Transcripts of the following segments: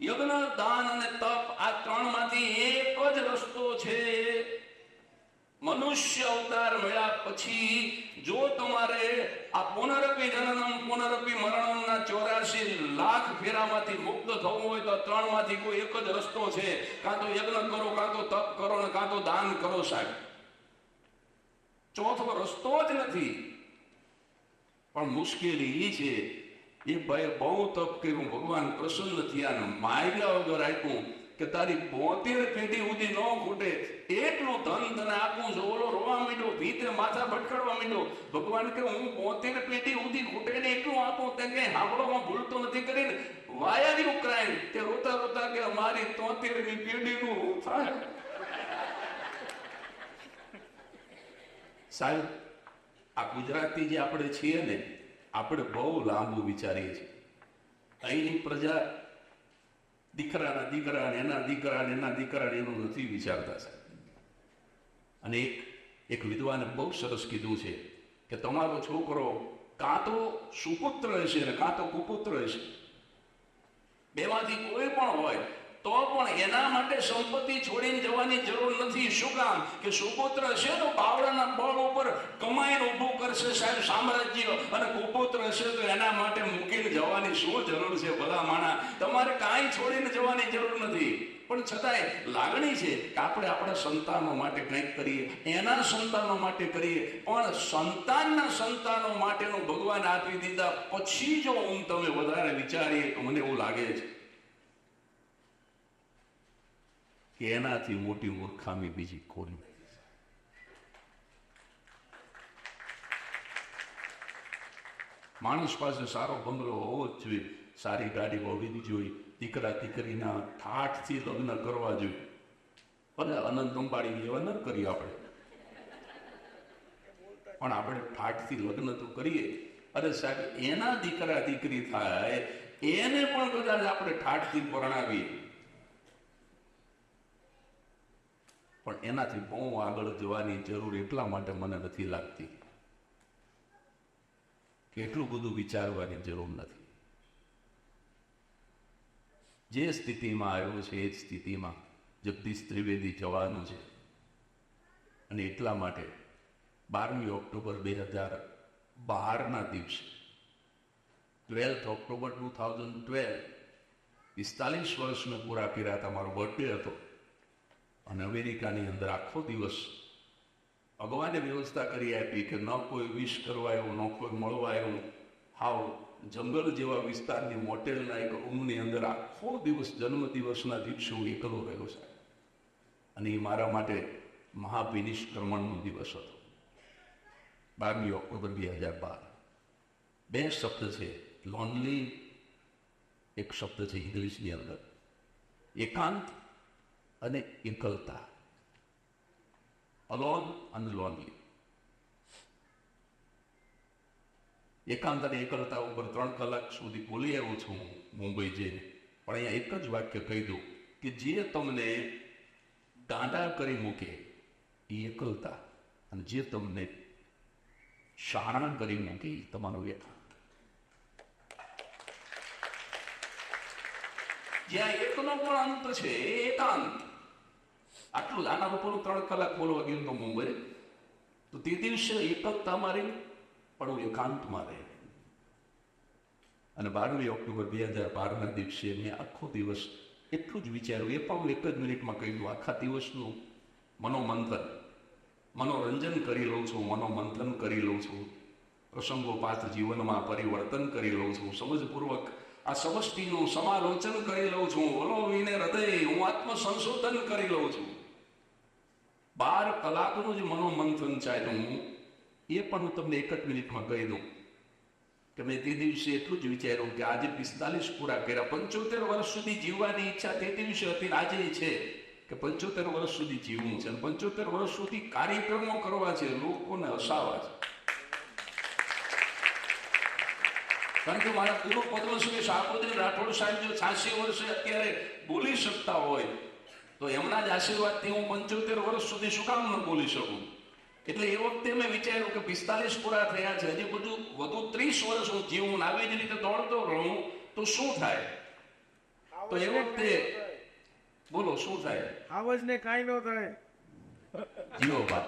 યજ્ઞ, દાન અને તપ આ ત્રણમાંથી એક જ રસ્તો છે. મનુષ્ય અવતાર મળ્યા પછી જો તમારે આ પુનરપી જનનમ, પુનરપી મરણમના ચોરાશી લાખ ફેરામાંથી મુક્ત થવું હોય તો ત્રણમાંથી કોઈ એક જ રસ્તો છે. કાં તો યજ્ઞ કરો, કાં તો તપ કરો ને કાં તો દાન કરો સાહેબ. ચોથો રસ્તો જ નથી. પણ મુશ્કેલી એ છે એ ભાઈ બહુ તપ કર્યું. ભગવાન પ્રસન્ન થયા ને માગ્યા વગર આપ્યું કે તારી બોતેર પેઢી સુધી ન ખૂટે. એટલું ધન તને આપું છું. ઓલો રોવા માંડ્યો ભીતે માથા ભટકાડવા માંડ્યો. ભગવાન કે હું બોતેર પેઢી સુધી ખૂટે ને એટલું આપું. તે કઈ હાવડોમાં ભૂલતો નથી કરીને વાયા ઉકરાય. તે રોતા રોતા કે અમારી તોતેરની પેઢીનું થાય સાહેબ, આ ગુજરાતી જે આપણે છીએ ને આપણે બહુ લાંબુ વિચારીએ છીએ. અહીંની પ્રજા દીકરાના દીકરા એના દીકરા એના દીકરા એનું નથી વિચારતા સાહેબ. અને એક એક વિદ્વાને બહુ સરસ કીધું છે કે તમારો છોકરો કાં તો સુપુત્ર હશે ને કાં તો કુપુત્ર હશે. બેમાંથી કોઈ પણ હોય તો પણ એના માટે સંપત્તિ છોડીને જવાની જરૂર નથી. શું કામ? કે સુપુત્ર હશે તો બાવળાના બળ ઉપર કમાઈને ઊભું કરશે સાહેબ સામ્રાજ્ય અને કુપુત્ર હશે તો એના માટે મૂકીને જવાની શું જરૂર છે ભલા માણા? તમારે કાંઈ છોડીને જવાની જરૂર નથી. પણ છતાંય લાગણી છે કે આપણે આપણા સંતાનો માટે કંઈક કરીએ, એના સંતાનો માટે કરીએ. પણ સંતાનના સંતાનો માટેનું ભગવાન આપી દીધા પછી જો હું તમે વધારે વિચારીએ મને એવું લાગે છે. કે એનાથી મોટી મૂર્ખામી બીજી કોની માણસ પાસે સારો બંગલો હોવો જ જોઈએ. સારી ગાડી હોવી જોઈએ. દીકરા દીકરીના ઠાઠથી લગ્ન કરવા જોઈએ. અને અનંત અંબાડી એવા ન કરીએ આપણે. પણ આપણે ઠાઠથી લગ્ન તો કરીએ. અરે સાહેબ, એના દીકરા દીકરી થાય, એને પણ કદાચ આપણે ઠાઠથી પરણાવીએ. પણ એનાથી બહુ આગળ જવાની જરૂર એટલા માટે મને નથી લાગતી. કે એટલું બધું વિચારવાની જરૂર નથી. જે સ્થિતિમાં આવ્યો છે એ જ સ્થિતિમાં જગદીશ ત્રિવેદી જવાનું છે. અને એટલા માટે બારમી ઓક્ટોબર બે હજાર બારના દિવસે twelfth October two thousand twelve પિસ્તાલીસ વર્ષ મેં પૂરા કર્યા હતા. મારો બર્થડે હતો. અને અમેરિકાની અંદર આખો દિવસ ભગવાને વ્યવસ્થા કરી આપી કે ન કોઈ વિશ કરવા એવું ન કોઈ મળવા એવું હાવ જંગલ જેવા વિસ્તારની મોટેલના એક રૂમની અંદર આખો દિવસ જન્મદિવસના દિવસે હું એકલો રહ્યો છે અને એ મારા માટે મહાવિનિષ્ક્રમણનો દિવસ હતો. બારમી ઓક્ટોબર બે હજાર બાર. બે શબ્દ છે લોનલી એક શબ્દ છે ઇંગ્લિશની અંદર. એકાંત અને એકલતા અલોન અને લોનલી એકાંત અને એકલતા ઉપર ત્રણ કલાક સુધી બોલી આવ્યો છું મુંબઈ જઈને. પણ અહીંયા એક જ વાક્ય કહી દઉં કે જે તમને ગાંડા કરી મૂકે એ એકલતા. અને જે તમને શાણા કરી મૂકે એ તમારો એકાંત જ્યાં એકનો પણ અંત છે, એકાંત. આટલું જ આના ઉપરનું ત્રણ કલાક બોલવા ગયું તો મુંબઈ તો તે દિવસે એકલતામાં તમારી પણ હું એકાંતમાં રહે. અને બારમી ઓક્ટોબર બે હજાર બારના દિવસે મેં આખો દિવસ એટલું જ વિચાર્યું. એ પણ એક જ મિનિટમાં કહી દઉં, આખા દિવસનું મનોમંથન, મનોરંજન કરી લઉં છું, મનોમંથન કરી લઉં છું, પ્રસંગોપાત જીવનમાં પરિવર્તન કરી લઉં છું, સમજપૂર્વક આ સમષ્ટિનું સમાલોચન કરી લઉં છું હૃદય હું આત્મ સંશોધન કરી લઉં છું. બાર કલાકનું જ મનોમંથન ચાલ્યું એ પણ હું તમને એક જ મિનિટમાં કહી દઉં કે મેં તે દિવસે એટલું જ વિચાર્યું કે આજે પિસ્તાલીસ પૂરા કર્યા. પંચોતેર વર્ષ સુધી જીવવાની ઈચ્છા તે દિવસે હતી આજે છે કે પંચોતેર વર્ષ સુધી જીવવું છે અને પંચોતેર વર્ષ સુધી કાર્યક્રમો કરવા છે, લોકોને હસાવા છે. કારણ કે મારા પૂર્વ પદ્મશ્રી શાહબુદ્દીન રાઠોડ સાહેબ જો છ્યાસી વર્ષે અત્યારે બોલી શકતા હોય તો એમના જ આશીર્વાદથી હું પંચોતેર વર્ષ સુધી શું કામ ન બોલી શકું? એટલે એ વખતે મેં વિચાર્યું કે પિસ્તાલીસ પૂરા થયા છે હજી બધું વધુ ત્રીસ વર્ષ હું જીવું આવી જ રીતે દોડતો રહું તો શું થાય? તો એ વખતે બોલો શું થાય? આવજ ને કાંઈ ન થાય. જીવો બા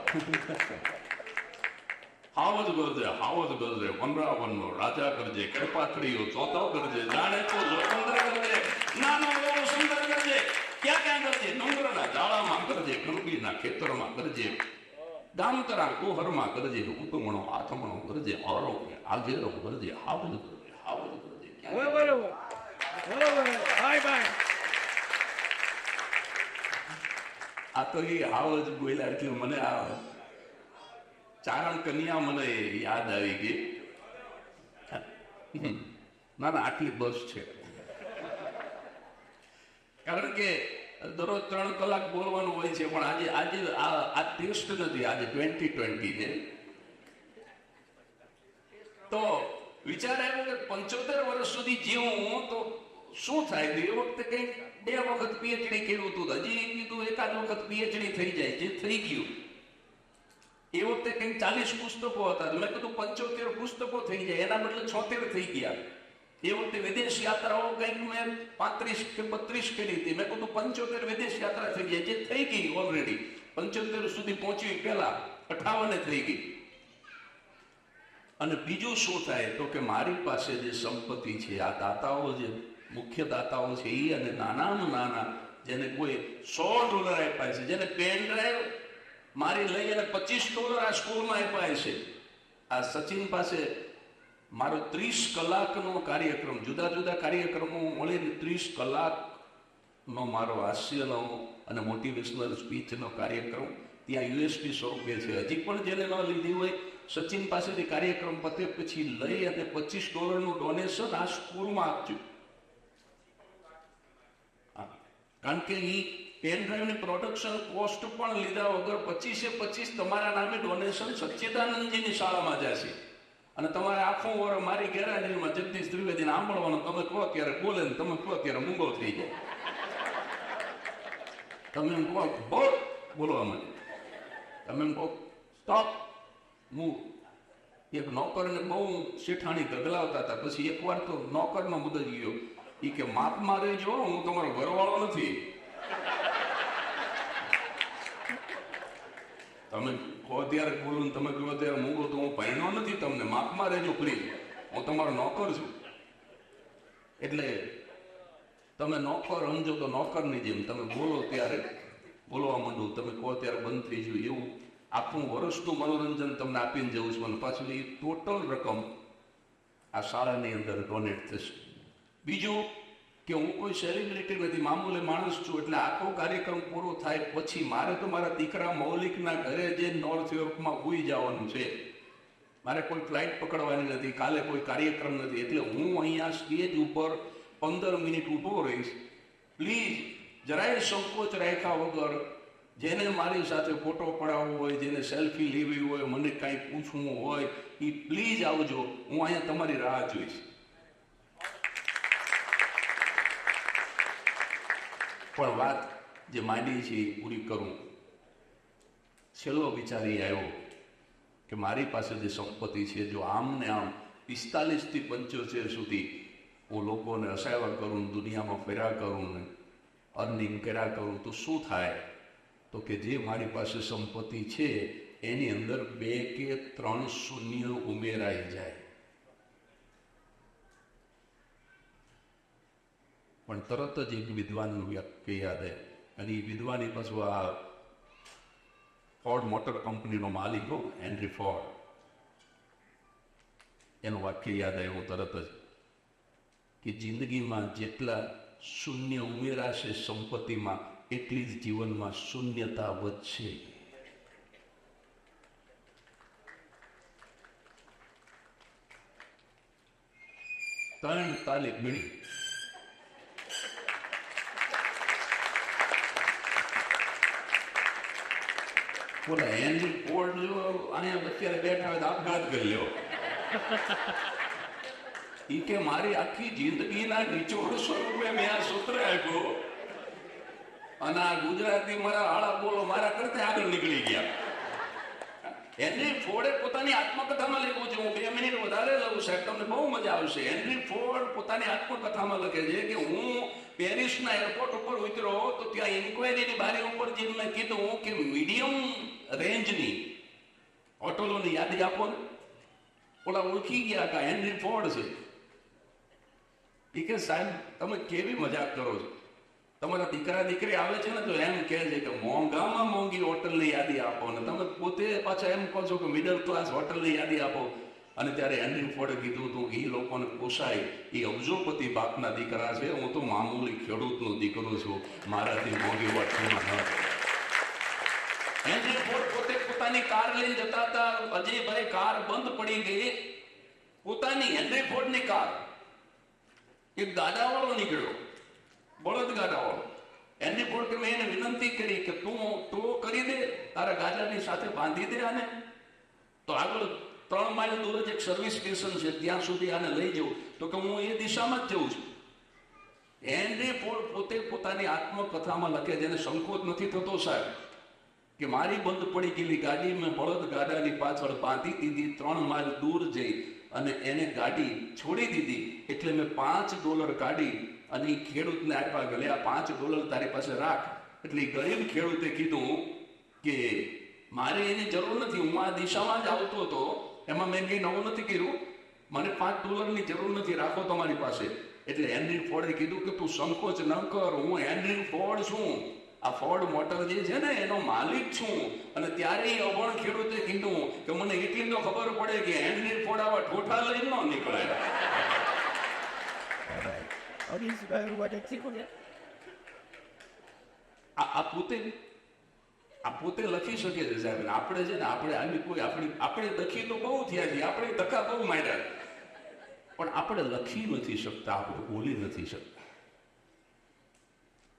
હાવજ ગરજે હાવજ ગરજે વનરાવનનો રાજા કરજે કૃપાત્રીઓ ચોથો કરજે જાણે તો સ્વતંત્ર કરજે નાનો એવો સુંદર ક્યાં ક્યાં કરજે ડુંગરના જાળામાં કરજે કણબીના ખેતરમાં કરજે ગામતરા કોહરમાં કરજે ઉપમણો આથમણો કરજે આરોગ્ય આગેરો કરજે હાવજ કરજે હાવજ કરજે બરોબર બરોબર બાય બાય આ તો એ આવજ બોલ્યા એટલે મને આ ચારણ કન્યા મને યાદ આવી ગઈ ના ના આટલી બસ છે કારણ કે દરરોજ ત્રણ કલાક બોલવાનું હોય છે, પણ આજે આજે આ ટેસ્ટ નથી, આજે ટ્વેન્ટી ટ્વેન્ટી છે. તો વિચાર આવ્યો કે પંચોતેર વર્ષ સુધી જીવું તો શું થાય? તો એ વખતે કંઈક બે વખત પીએચડી કર્યું હતું હજી કીધું, એકાદ વખત પીએચડી થઈ જાય, જે થઈ ગયું. એ વખતે કંઈક ચાલીસ પુસ્તકો હતા. મેં કીધું પંચોતેર પુસ્તકો થઈ જાય, એના બદલે છોતેર થઈ ગયા. એ વખતે વિદેશ યાત્રાઓ કંઈક મેં પાંત્રીસ કે બત્રીસ કરી હતી. મેં કીધું પંચોતેર વિદેશ યાત્રા થઈ ગઈ. જે થઈ ગઈ ઓલરેડી પંચોતેર સુધી પહોંચી પહેલા અઠાવને થઈ ગઈ. અને બીજું શું થાય? તો કે મારી પાસે જે સંપત્તિ છે, આ દાતાઓ જે મુખ્ય દાતાઓ છે એ અને નાનામાં નાના, જેને કોઈ સો ડોલર આપ્યા છે, જેને પેન ડ્રાઈવ મારી લઈ અને પચીસ ડોલર આ સ્કૂલમાં આપ્યા છે. આ સચિન પાસે મારો ત્રીસ કલાકનો કાર્યક્રમ, જુદા જુદા કાર્યક્રમો મળીને ત્રીસ કલાકનો મારો હાસ્યનો અને મોટિવેશનલ સ્પીચનો કાર્યક્રમ ત્યાં યુએસપી સ્વરૂપે છે. હજી પણ જેને ન લીધી હોય, સચિન પાસેથી કાર્યક્રમ પતે પછી લઈ અને પચીસ ડોલરનું ડોનેશન આ સ્કૂલમાં આપજો. કારણ કે એ પેન ડ્રાઈવની પ્રોડક્શન કોસ્ટ પણ લીધા વગર પચીસે પચીસ તમારા નામે ડોનેશન સચ્ચિદાનંદજીની શાળામાં જશે. અને તમારે આખું વર મારી ગેરહાજરીમાં જગદીશ ત્રિવેદીને સાંભળવાનું. તમે કહો ત્યારે બોલે ને તમે કહો ત્યારે મૂંગો થઈ જાય. તમે એમ કહો, બોલ, બોલવા મને તમે એમ કહો, સ્ટોપ હું એક નોકરને બહુ શેઠાણી ગગલાવતા હતા. પછી એકવાર તો નોકરનો મુદત ગયો. એ કે, માપ મારે જો, હું તમારો ઘરવાળો નથી. તમે કહો ત્યારે બોલું તમે કહો ત્યારે મૂકો તો હું ભાઈનો નથી તમને માપમાં રહેજો પ્લીઝ હું તમારો નોકર છું. એટલે તમે નોકર સમજો તો નોકરની જેમ, તમે બોલો ત્યારે બોલવા માંડો. તમે કહો ત્યારે બંધ થઈ જવું એવું આખું વર્ષનું મનોરંજન તમને આપીને જવું છું. અને પાછું એ ટોટલ રકમ આ શાળાની અંદર ડોનેટ થશે. બીજું કે હું કોઈ સેલિબ્રિટી નથી મામૂલી માણસ છું, એટલે આખો કાર્યક્રમ પૂરો થાય પછી મારે તો મારા દીકરા મૌલિકના ઘરે જે નોર્થ યુરોપમાં ઉઈ જવાનું છે, મારે કોઈ ફ્લાઇટ પકડવાની નથી, કાલે કોઈ કાર્યક્રમ નથી, એટલે હું અહીંયા સ્ટેજ ઉપર પંદર મિનિટ ઊભો રહીશ. પ્લીઝ જરાય સંકોચ રાખ્યા વગર જેને મારી સાથે ફોટો પડાવવો હોય, જેને સેલ્ફી લેવી હોય, મને કાંઈ પૂછવું હોય એ પ્લીઝ આવજો, હું અહીંયા તમારી રાહ જોઈશ. પણ વાત જે માંડી છે એ પૂરી કરું. છેલ્લો વિચારી આવ્યો કે મારી પાસે જે સંપત્તિ છે, જો આમ ને આમ પિસ્તાલીસથી પંચોતેર સુધી હું લોકોને હસાવ્યા કરું, દુનિયામાં ફેર્યા કરું ને અર્નિંગ કર્યા કરું, તો શું થાય? તો કે જે મારી પાસે સંપત્તિ છે, એની અંદર બે કે ત્રણ શૂન્ય ઉમેરાઈ જાય. પણ તરત જ એક વિદ્વાન વ્યક્તિ યાદ અને એ વિદ્વાની પાછું આ ફોર્ડ મોટર કંપનીનો માલિક હો હેનરી ફોર્ડ એનું વાક્ય યાદ આવ્યું તરત જ. કે જિંદગીમાં જેટલા શૂન્ય ઉમેરાશે સંપત્તિમાં, એટલી જ જીવનમાં શૂન્યતા વધશે. ત્રણ તાલીમ ગણી બોલા હેનરી ફોર્ડ જો અહીંયા અત્યારે બેઠા હોય તો આપઘાત કરી લ્યો. એ કે મારી આખી જિંદગીના નિચોડ સ્વરૂપે મેં આ સૂત્ર આપ્યો. અને આ ગુજરાતી મારા હાળા બોલો મારા કરતા આગળ નીકળી ગયા. હેનરી ફોર્ડે પોતાની આત્મકથામાં લખ્યું છે. હું બે મિનિટ વધારે લઉં સાહેબ, તમને બહુ મજા આવશે. હેનરી ફોર્ડ પોતાની આત્મકથામાં લખે છે કે હું પેરિસ દિલ્હીના એરપોર્ટ ઉપર ઉતર્યો તો ત્યાં ઇન્ક્વાયરીની બારી ઉપર જેમને કીધું કે મીડિયમ રેન્જની હોટલોની યાદી આપો ને. ઓલા ઓળખી ગયા કા હેનરી ફોર્ડ છે. એ કે સાહેબ, તમે કેવી મજાક કરો છો? તમારા દીકરા દીકરી આવે છે ને તો એમ કહે છે કે મોંઘામાં મોંઘી હોટલની યાદી આપો ને. તમે પોતે પાછા એમ કહો છો કે મિડલ ક્લાસ હોટલની યાદી આપો. અને ત્યારે હેનરી ફોર્ડે કીધું હતું એ લોકોને પોસાય, એ અબજોપતિ બાપના દીકરા છે, હું તો મામૂલી ખેડૂતનો દીકરો છું, મારાથી મોંઘી હોટલમાં ન પોતે પોતાની કાર લઈને જતા હતા, અજયભાઈ કાર બંધ પડી ગઈ. પોતાની હેનરી ફોર્ડની કાર. એક ગાડાવાળો નીકળ્યો, બળદ ગાડાવાળો. હેનરી ફોર્ડ કે એને વિનંતી કરી કે તું, તો કરી દે, તારા ગાડાની સાથે બાંધી દે આને. તો આગળ ત્રણ માઇલ દૂર જ એક સર્વિસ સ્ટેશન છે, ત્યાં સુધી આને લઈ જવું. તો કે હું એ દિશામાં જ જઉં છું. એને પોતે પોતાની આત્મકથામાં લખે જેને સંકોચ નથી થતો સાહેબ. કે મારી બંધ પડી ગયેલી ગાડી મેં બળદ ગાડાની પાછળ બાંધી દીધી, ત્રણ માઇલ દૂર જઈ અને એને ગાડી છોડી દીધી. એટલે મેં પાંચ ડોલર કાઢી અને એ ખેડૂતને આપ્યા ગલે આ પાંચ ડોલર તારી પાસે રાખ. એટલે ગરીબ ખેડૂતે કીધું કે મારે એની જરૂર નથી, હું આ દિશામાં જ આવતો હતો. એમાં મેં કંઈ નવું નથી કર્યું. મને પાંચ ડોલરની જરૂર નથી રાખો તમારી પાસે. એટલે હેનરી ફોર્ડે કીધું કે તું સંકોચ ન કર હું હેનરી ફોર્ડ છું. આ ફોર્ડ મોટર જે છે ને એનો માલિક છું. અને ત્યારે એ અભણ ખેડૂતે કીધું કે મને એટલી તો ખબર પડે કે હેનરી ફોર્ડ આવા ઠોઠા લઈને ન નીકળે. આ પોતે આ પોતે લખી શકે છે સાહેબ આપણે છે ને, આપણે આવી કોઈ આપણી, આપણે લખી તો બહુ થયા છે આપણે ધક્કા બહુ માર્યા પણ આપણે લખી નથી શકતા, આપણે બોલી નથી શકતા.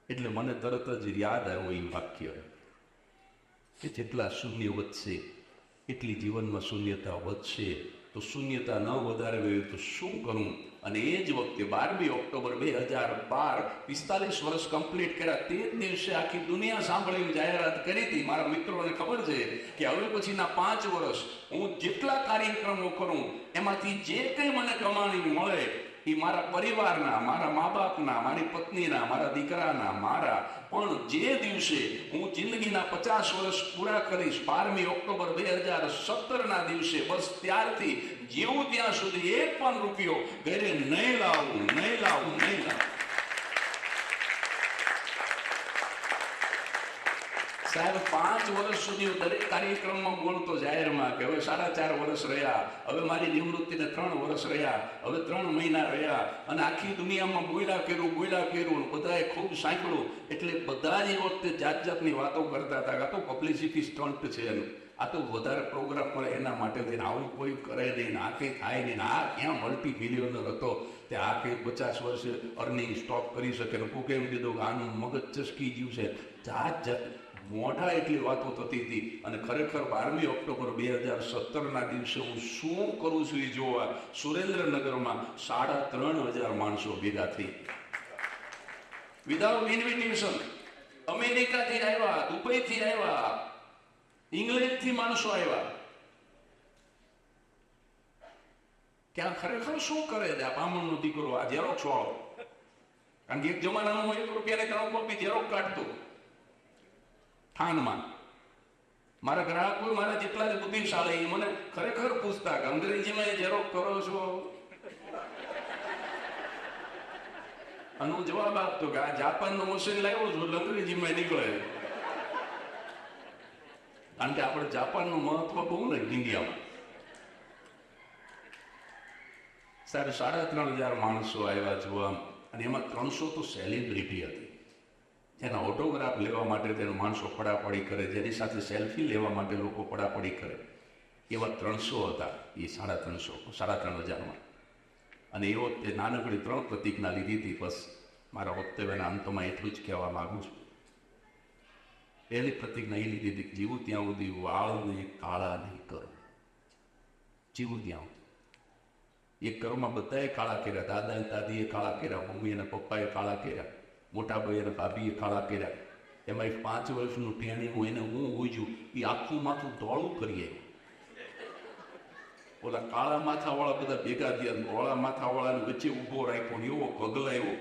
એટલે મને તરત જ યાદ આવ્યો એ વાક્ય, કે જેટલા શૂન્ય વધશે, એટલી જીવનમાં શૂન્યતા વધશે. તો શૂન્યતા ન વધારવી હોય તો શું કરું? અને એ જ વખતે બારમી ઓક્ટોબર બે હજાર બાર પિસ્તાલીસ વર્ષ કમ્પ્લીટ કર્યા. તે જ દિવસે આખી દુનિયા સાંભળીને જાહેરાત કરી હતી. મારા મિત્રોને ખબર છે કે હવે પછીના પાંચ વર્ષ હું જેટલા કાર્યક્રમો કરું, એમાંથી જે કંઈ મને કમાણી મળે એ મારા પરિવારના, મારા મા બાપના મારી પત્નીના, મારા દીકરાના, મારા. પણ જે દિવસે હું જિંદગીના પચાસ વર્ષ પૂરા કરીશ, બારમી ઓક્ટોબર બે હજાર સત્તરના દિવસે, બસ ત્યારથી જેવું ત્યાં સુધી એક પણ રૂપિયો ઘરે નહીં લાવવું નહીં લાવવું નહીં લાવવું સાહેબ, પાંચ વર્ષ સુધી હું દરેક કાર્યક્રમમાં બોલતો જાહેરમાં કે હવે સાડા ચાર વર્ષ રહ્યા, હવે મારી નિવૃત્તિને ત્રણ વર્ષ રહ્યા, હવે ત્રણ મહિના રહ્યા અને આખી દુનિયામાં બોયલા કર્યું બોયલા કર્યું બધાએ ખૂબ સાંકળ્યું એટલે બધા જ વખતે જાત જાતની વાતો કરતા હતા કે આ તો પબ્લિસિટી સ્ટન્ટ છે એનું. આ તો વધારે પ્રોગ્રામ મળે એના માટે થઈને આવું કોઈ કરે નહીં, આ કંઈ થાય નહીં, આ ક્યાં મલ્ટી મિલિયનર હતો તે આ કંઈ પચાસ વર્ષે અર્નિંગ સ્ટોપ કરી શકે ને કોકે એમ કીધું કે આનું મગજ ચસકી ગયું છે. જાત જાત મોઢા એટલી વાતો થતી હતી અને ખરેખર બારમી ઓક્ટોબર બે હજાર સત્તરના દિવસે હું શું કરું છું એ જોવા સુરેન્દ્રનગરમાં સાડા ત્રણ હજાર માણસો ભેગા થઈ. વિધાઉટ ઇન્વિટેશન અમેરિકાથી આવ્યા, દુબઈથી આવ્યા, ઇંગ્લેન્ડથી માણસો આવ્યા. આ ખરેખર શું કરે છે? આ બામણનો દીકરો આ ઝેરોક્ષ વાળો. કારણ કે એક જમાનામાં હું એક રૂપિયાને ત્રણ કોપી ઝેરોક્ષ કાઢતો. થાનમાં. મારા ગ્રાહકો મારા જેટલા જ બુદ્ધિશાળી મને ખરેખર પૂછતા કે, અંગ્રેજીમાં એ ઝેરોક્ષ કરો છો? અને હું જવાબ આપતો કે, આ જાપાનનું મશીન લાવ્યો છું અંગ્રેજીમાં નીકળે. કારણ કે આપણે જાપાનનું મહત્વ બહુ ને ઇન્ડિયામાં. સાડા ત્રણ હજાર માણસો આવ્યા જોવા અને એમાં ત્રણસો તો સેલિબ્રિટી હતી. જેના ઓટોગ્રાફ લેવા માટે તેનો માણસો પડાપડી કરે, જેની સાથે સેલ્ફી લેવા માટે લોકો પડાપડી કરે. એવા ત્રણસો હતા એ સાડા ત્રણસો, સાડા ત્રણ હજારમાં. અને એ વખતે નાનકડી ત્રણ પ્રતિજ્ઞા લીધી હતી, બસ મારા વક્તવ્યના અંતમાં એટલું જ કહેવા માગું છું. પહેલી પ્રતિજ્ઞા એ લીધી હતી જીવું ત્યાં સુધી વાળને કાળા નહીં કરો. જીવું ત્યાં. એક ઘરમાં બધાએ કાળા કર્યા દાદા દાદીએ કાળા કર્યા મમ્મી અને પપ્પાએ કાળા કર્યા. મોટા ભાઈ અને ભાભીએ કાળા કર્યા એમાં એક પાંચ વર્ષનું ટેણી હું એને હું ઉજ્યું એ આખું માથું ધોળું કરીએ. ઓલા કાળા માથાવાળા બધા ભેગા થયા ધોળા માથાવાળાને વચ્ચે ઊભો રાખ્યો ને એવો ગગલાયો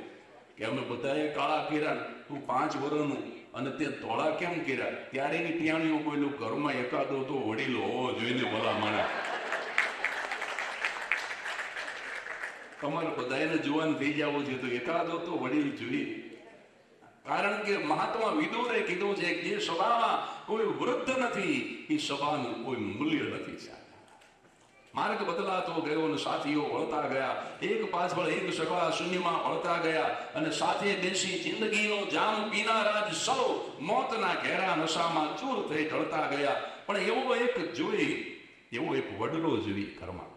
કે અમે બધાએ કાળા કર્યા તું પાંચ વર્ષનું અને તે ધોળા કેમ કર્યા ત્યારે એની ટિયાણીઓ બોલ્યું, ઘરમાં એકાદો તો વડીલો હોવો જોઈને ભલા માણા તમારે બધાને જોવાનું થઈ જવું છે તો એકાદો તો વડીલ જોઈએ. કારણ કે મહાત્મા વિદુરે કીધું છે કે જે સભામાં કોઈ વૃદ્ધ નથી, એ સભાનું કોઈ મૂલ્ય નથી માર્ગ બદલાતો ગયો અને સાથીઓ વળતા ગયા. એક પાછળ એક સગા શૂન્યમાં વળતા ગયા અને સાથે બેસી જિંદગીનો જામ પીનારા જ સૌ મોતના ઘેરા નશામાં ચૂર થઈ ઢળતા ગયા. પણ એવો એક જોઈ, એવો એક વડલો જોઈ ઘરમાં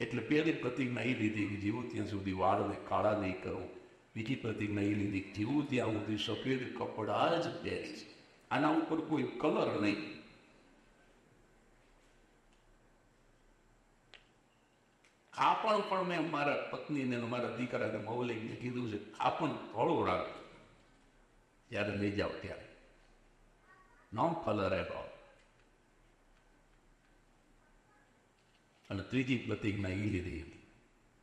એટલે પહેલી પ્રતિજ્ઞા એ લીધી કે જીવું ત્યાં સુધી વાળને કાળા નહીં કરું. બીજી પ્રતિજ્ઞા એ લીધી જીવું ત્યાં સુધી સફેદ કપડા જ પહેરીશ આના ઉપર કોઈ કલર નહીં. કાપણ પણ મેં મારા પત્નીને મારા દીકરાને મૌલિકને કીધું છે કાપણ થોડું રાખ જ્યારે લઈ જાઓ ત્યારે. નો કલર એટ ઓલ અને ત્રીજી પ્રતિજ્ઞા એ લીધી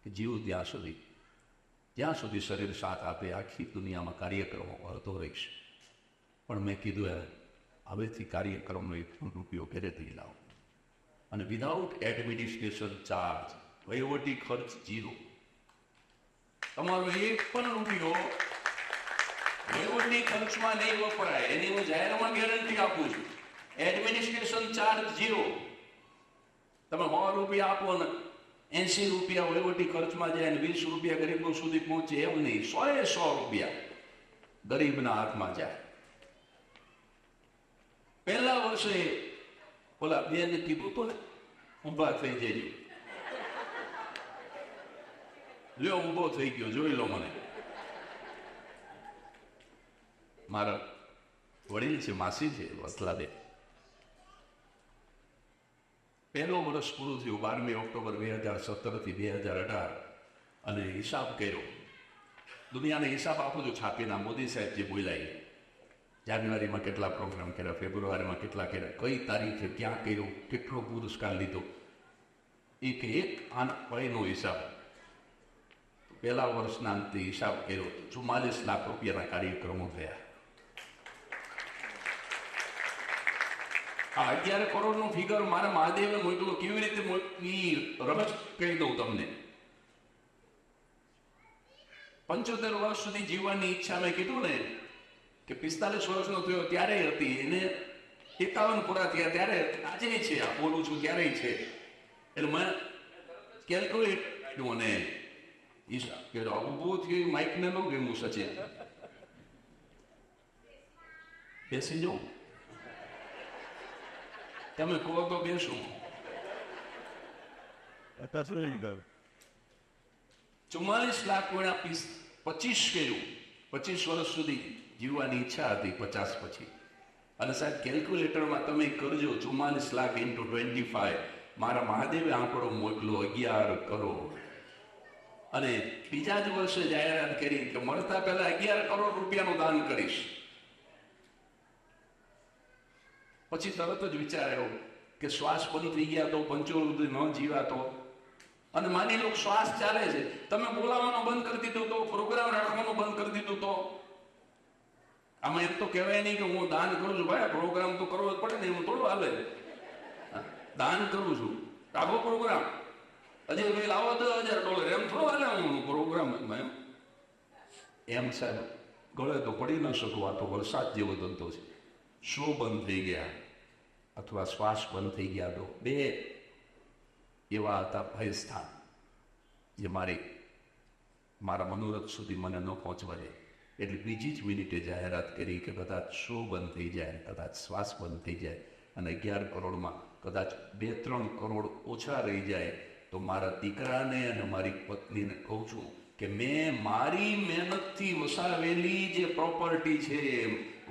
કે જીવ ત્યાં સુધી જ્યાં સુધી શરીર સાથ આપે, આખી દુનિયામાં કાર્યક્રમો કરતો રહીશ પણ મેં કીધું એ હવેથી કાર્યક્રમનો એક રૂપિયો ઘરેથી લાવો. અને વિધાઉટ એડમિનિસ્ટ્રેશન ચાર્જ વહીવટી ખર્ચ જીરો તમારો એક પણ રૂપિયો વહીવટી ખર્ચમાં નહીં વપરાય. એની હું જાહેરમાં ગેરંટી આપું છું. એડમિનિસ્ટ્રેશન ચાર્જ જીરો તમે સો રૂપિયા આપો ને એસી રૂપિયા વહીવટી ખર્ચમાં જાય ને વીસ રૂપિયા ગરીબો સુધી પહોંચે એમ નહીં. સો એ સો રૂપિયા ગરીબના હાથમાં જાય. પહેલા વર્ષે ઓલા બેન કીધું તો ને, ઊભા થઈ જજો. લ્યો, ઊભો થઈ ગયો, જોઈ લો મને. મારા વડીલ છે, માસી છે, વસલાબેન. પહેલો વર્ષ પૂરું થયું બારમી ઓક્ટોબર બે હજાર સત્તરથી બે હજાર અઢાર અને હિસાબ કર્યો. દુનિયાને હિસાબ આપો છો છાપીના મોદી સાહેબ જે બોલાય જાન્યુઆરીમાં કેટલા પ્રોગ્રામ કર્યા, ફેબ્રુઆરીમાં કેટલા કર્યા, કઈ તારીખે ક્યાં કર્યો, કેટલો પુરસ્કાર લીધો. એક એક આના વયનો હિસાબ. પહેલા વર્ષના અંતે હિસાબ કર્યો. ચુમ્માલીસ લાખ રૂપિયાના કાર્યક્રમો થયા. આ અગિયાર કરોડનું ફિગર મારા મહાદેવને મોકલો, કેવી રીતે રમત કહી દઉં તમને. પંચોતેર વર્ષ સુધી જીવવાની ઈચ્છા મેં કીધું ને, કે પિસ્તાલીસ વર્ષનો થયો ત્યારે હતી, એને એકાવન પૂરા થયા, ત્યારે આજે છે, આ બોલું છું ક્યારેય છે. એટલે મેં કેલ્ક્યુલેટ કર્યું અને હિસાબ થયું ઊભો થયો માઇકને નો ગયું સચિન. બેસી જાઉં તમે કહો તો બેસું ચુમ્માલીસ લાખ ગુણ્યા પીસ પચીસ કર્યું પચીસ વર્ષ સુધી જીવવાની ઈચ્છા હતી પચાસ પછી અને સાહેબ કેલ્ક્યુલેટરમાં તમે કરજો ચુમ્માલીસ લાખ ઇન્ટુ ટ્વેન્ટી ફાઈવ મારા મહાદેવે આંકડો મોકલો અગિયાર કરોડ અને બીજા જ વર્ષે જાહેરાત કરી કે મળતા પહેલા અગિયાર કરોડ રૂપિયાનું દાન કરીશ પછી તરત જ વિચાર આવ્યો કે શ્વાસ બંધ થઈ ગયા તો પંચોવૃદ્ધિ ન જીવાતો. અને માની લો શ્વાસ ચાલે છે. તમે બોલાવવાનું બંધ કરી દીધું તો, પ્રોગ્રામ રાખવાનું બંધ કરી દીધું તો. આમાં એમ તો કહેવાય નહીં કે હું દાન કરું છું. ભાઈ પ્રોગ્રામ તો કરવો જ પડે ને, હું થોડું હાલે. દાન કરું છું. આખો પ્રોગ્રામ. હજી ભાઈ, લાવો દસ હજાર ડોલર. એમ થોડો હાલે હું પ્રોગ્રામ એમ સાહેબ, ગળે તો પડી ન શકું, આ તો વરસાદ જેવો ધંધો છે. શો બંધ થઈ ગયા? અથવા શ્વાસ બંધ થઈ ગયા? તો બે એવા હતા ભયસ્થાન જે મારે મારા મનોરથ સુધી મને ન પહોંચવા દે. એટલે બીજી જ મિનિટે જાહેરાત કરી કે કદાચ શો બંધ થઈ જાય કદાચ શ્વાસ બંધ થઈ જાય અને અગિયાર કરોડમાં કદાચ બે ત્રણ કરોડ ઓછા રહી જાય, તો મારા દીકરાને અને મારી પત્નીને કહું છું કે મેં મારી મહેનતથી વસાવેલી જે પ્રોપર્ટી છે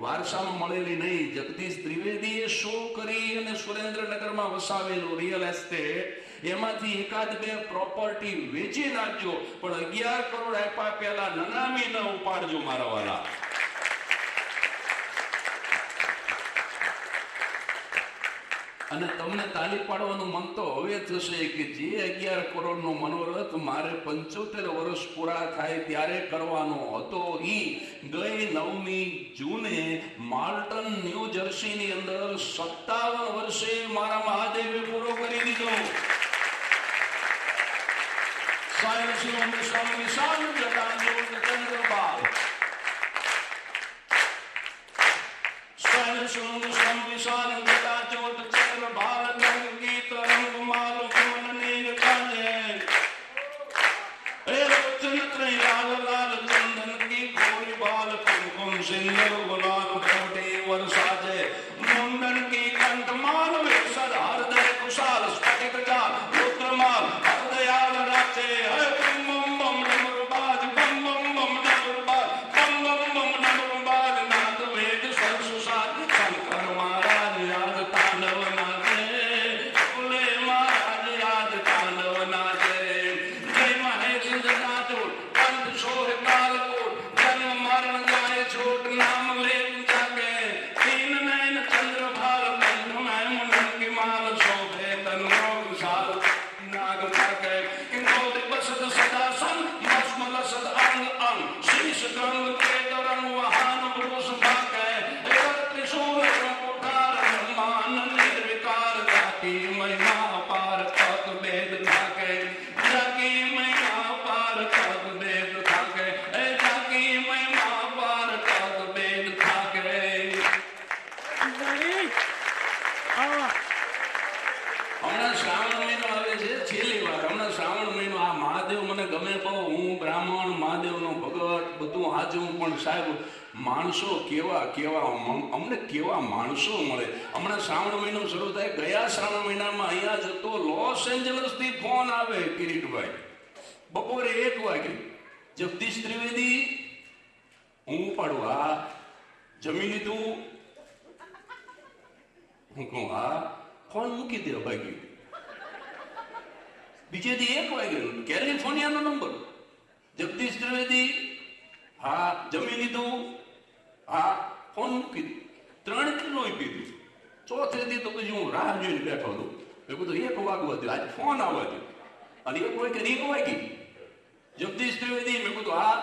વારસામાં મળેલી નહીં. જગદીશ ત્રિવેદીએ શો કરી અને સુરેન્દ્રનગરમાં વસાવેલું રિયલ એસ્ટેટ એમાંથી એકાદ બે પ્રોપર્ટી વેચી નાખજો પણ અગિયાર કરોડ આપ્યા પહેલા નનામી ન ઉપાડજો મારા વાલા. અને તમને તાલી પાડવાનું મન તો હવે થશે કે જે અગિયાર કરોડનો મનોરથ મારે પંચોતેર વર્ષ પૂરા થાય ત્યારે કરવાનો હતો. એ ગઈ નવમી જૂને માલ્ટન ન્યૂ જર્સીની અંદર સત્તાવન વર્ષે મારા મહાદેવે પૂરો કરી દીધો. સ્વામી સ્વામી વિશાલ સાહેબ, માણસો કેવા કેવા અમને કેવા માણસો મળે? હમણાં શ્રાવણ મહિનો શરૂ થાય, ગયા શ્રાવણ મહિનામાં અહીંયા જતો લોસ એન્જલસથી ફોન આવે કિરીટભાઈ. બપોરે એક વાગે, જગદીશ ત્રિવેદી, હું ઉપાડું હા જમી લીધું હું કહું, હા. ફોન મૂકી દે ભાગી બીજે દી એક વાગે કેલિફોર્નિયાનો નંબર. જગદીશ ત્રિવેદી હા, જમી લીધું? હા, ફોન દે ત્રણ કિલો પીધું ચોથે દી તો પછી હું રાહ જોઈને બેઠો હતો. મેં બધું એક વાગવા દે આજે ફોન આવવા દે અને એક વાગે એક વાગી જગદીશ ત્રિવેદી મેં કીધું, હા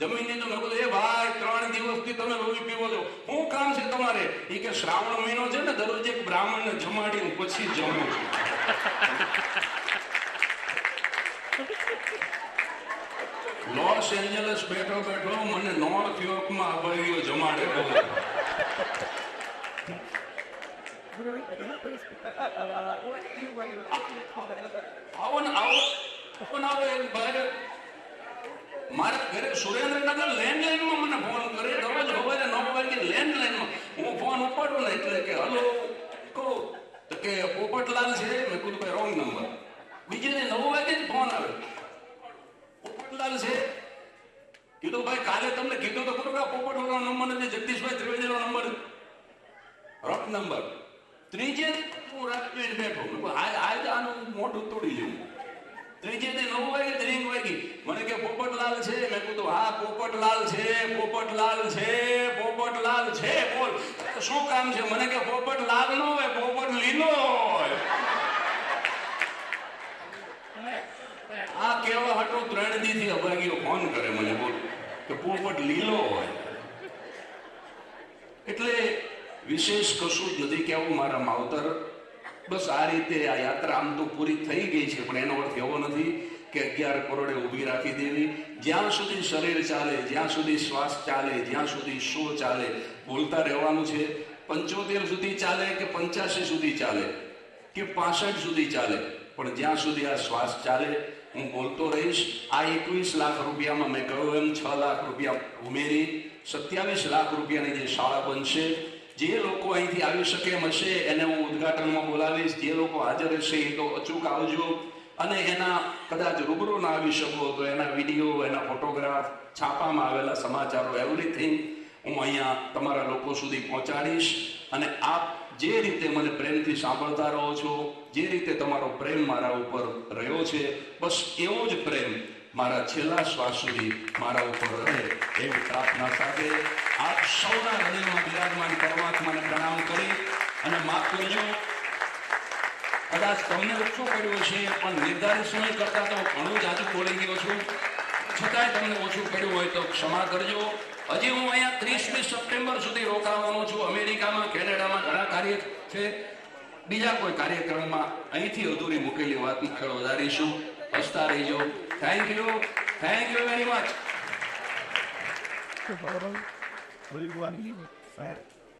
જમીન લીધું. મેં કીધું, એ ભાઈ, ત્રણ દિવસથી તમે લોહી પીવો છો. શું કામ છે તમારે? એ કે શ્રાવણ મહિનો છે ને, દરરોજ એક બ્રાહ્મણને જમાડીને પછી જમું છું. લોસ એન્જલસ બેઠો બેઠો મને નોર્થ યોર્કમાં અભાઈઓ જમાડે મને ફોન કરે. દરરોજ સવારે નવ વાગે લેન્ડલાઈનમાં હું ફોન ઉપાડું ને એટલે કે, હલો પોપટલાલ છે. મેં કીધું રોંગ નંબર બીજે દી નવ વાગે જ ફોન આવે. પોપટલાલ છે. કીધું, ભાઈ, કાલે તમને કીધું તો ખરું કે આ નંબર નથી જગદીશભાઈ ત્રિવેદીનો નંબર? Rough number. ત્રીજે હું રાત બેઠો આજે આનું મોઢું તોડી જવું ત્રીજે દી નવ વાગે ત્રીંગ વાગી. મને કે, પોપટલાલ છે. મેં કીધું, હા, પોપટલાલ છે પોપટલાલ છે પોપટલાલ છે. બોલ. શું કામ છે? મને કે, પોપટલાલ નો હોય પોપટ લીલો હોય. આ કેવા હટો ત્રણ દી થી અભાગીઓ ફોન કરે મને, બોલ. પોપટ લીલો હોય. એટલે વિશેષ કશું જ નથી કેવું મારા માવતર. બસ આ રીતે આ યાત્રા આમ તો પૂરી થઈ ગઈ છે, પણ એનો અર્થ એવો નથી કે અગિયાર કરોડે ઊભી રાખી દેવી. જ્યાં સુધી શરીર ચાલે, જ્યાં સુધી શ્વાસ ચાલે, જ્યાં સુધી શો ચાલે, બોલતા રહેવાનું છે. પંચોતેર સુધી ચાલે કે પંચ્યાસી સુધી ચાલે? કે પાસઠ સુધી ચાલે? પણ જ્યાં સુધી આ શ્વાસ ચાલે હું બોલતો રહીશ. આ એકવીસ લાખ રૂપિયામાં મેં કહ્યું એમ, છ લાખ રૂપિયા ઉમેરી, સત્યાવીસ લાખ રૂપિયાની જે શાળા બનશે, જે લોકો અહીંથી આવી શકે એમ હશે, એને હું ઉદ્ઘાટનમાં બોલાવીશ. જે લોકો હાજર હશે એ તો અચૂક આવજો. અને એના કદાચ રૂબરૂ ના આવી શકો તો એના વીડિયો, એના ફોટોગ્રાફ, છાપામાં આવેલા સમાચારો એવરીથિંગ હું અહીંયા તમારા લોકો સુધી પહોંચાડીશ. અને આપ જે રીતે મને પ્રેમથી સાંભળતા રહો છો, જે રીતે તમારો પ્રેમ મારા ઉપર રહ્યો છે, બસ એવો જ પ્રેમ મારા છેલ્લા શ્વાસ સુધી મારા ઉપર રહે. એવી પ્રાર્થના સાથે આપ સૌના હૃદયમાં બિરાજમાન પરમાત્માને પ્રણામ કરી અને માફ કરજો. કદાચ તમને ઓછું પડ્યું છે પણ નિર્ધારિત સમય કરતાં તો ઘણું જાજુ બોલી ગયો છું. છતાંય તમને ઓછું પડ્યું હોય તો ક્ષમા કરજો. હજી હું અહીંયા ત્રીસમી સપ્ટેમ્બર સુધી રોકાવાનો છું. અમેરિકામાં, કેનેડામાં ઘણા કાર્ય છે. બીજા કોઈ કાર્યક્રમમાં અહીંથી અધૂરી મૂકેલી વાતને આગળ વધારીશું. હસતા રહીજો. Thank you thank you very much.